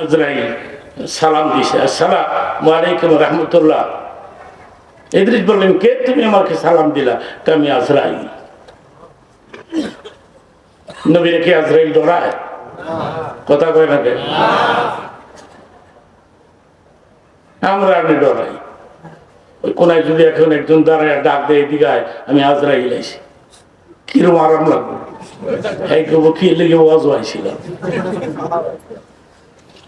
আজরাইল সালাম দিছে। আসসালাম আলাইকুম রহমতুল্লাহ। ইদ্রিস বললেন কে তুমি আমাকে সালাম দিলা? আমি আজরাইল। নবীরে কি আজরাইল ডরায়? কথা কয় না আমরা আপনি ডরাই। ওই কোনায় যদি এখন একজন দাঁড়ায় ডাক দেয় আয়, আমি আজরাইল আইছি। কিরম আরাম লাগবে? এই কি লেগে ওয়াজ হয়েছিল সুবান না কর আজরাইল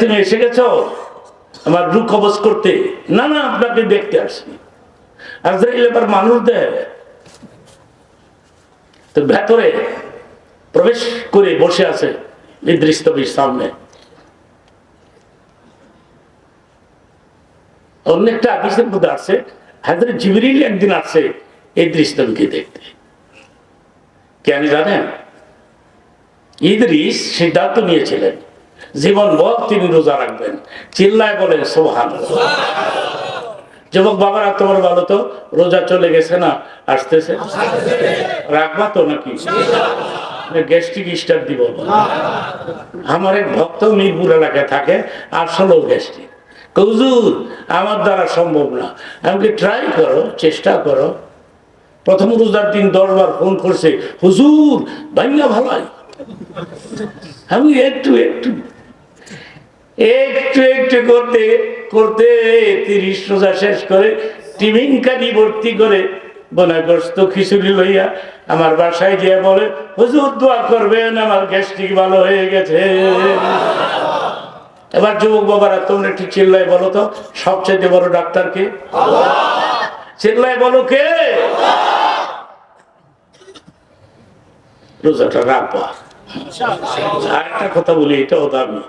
তুমি এসে আমার রু করতে না না আপনাকে দেখতে আসি আজরাইল মানুষ দেয় ভেতরে প্রবেশ করে বসে আছে নবীর সামনে। অন্য একটা মধ্যে আছে হাজার জিবরিল একদিন আসছে এই নবীকে দেখতে। কেন জানেন ইদ্রিস সিদ্ধান্ত নিয়েছিলেন জীবন ভর তিনি রোজা রাখবেন। চিল্লায় বলেন সোহান যুবক বাবারা, তোমার ভালো তো? রোজা চলে গেছে না? আসতেছে? রাখবা তো নাকি? গ্যাস্ট্রিক স্টার দিব। আমার এক ভক্ত মিরপুর এলাকায় থাকে আর আসলেও গ্যাস্ট্রিক কৌজুর আমার দ্বারা সম্ভব না। আমাকে ট্রাই করো, চেষ্টা করো। প্রথম রোজার দিন দশবার ফোন করছে, হুজুর ভাইয়া ভালাই। আমি একটু একটু একটু একটু করতে করতে তিরিশ রোজা শেষ করে টিফিন কানি ভর্তি করে বনাগ্রস্ত খিচুড়ি লইয়া আমার বাসায় গিয়ে বলে, হুজুর, দোয়া করবেন, আমার গ্যাস্ট্রিক ভালো হয়ে গেছে। এবার যুবক বাবারা, তোমরা একটু চিল্লাই বলো তো সবচেয়ে বড় ডাক্তারকে চিল্লাই বলো কে? রোজাটা রাখবা আর একটা কথা বলি এটাও দামি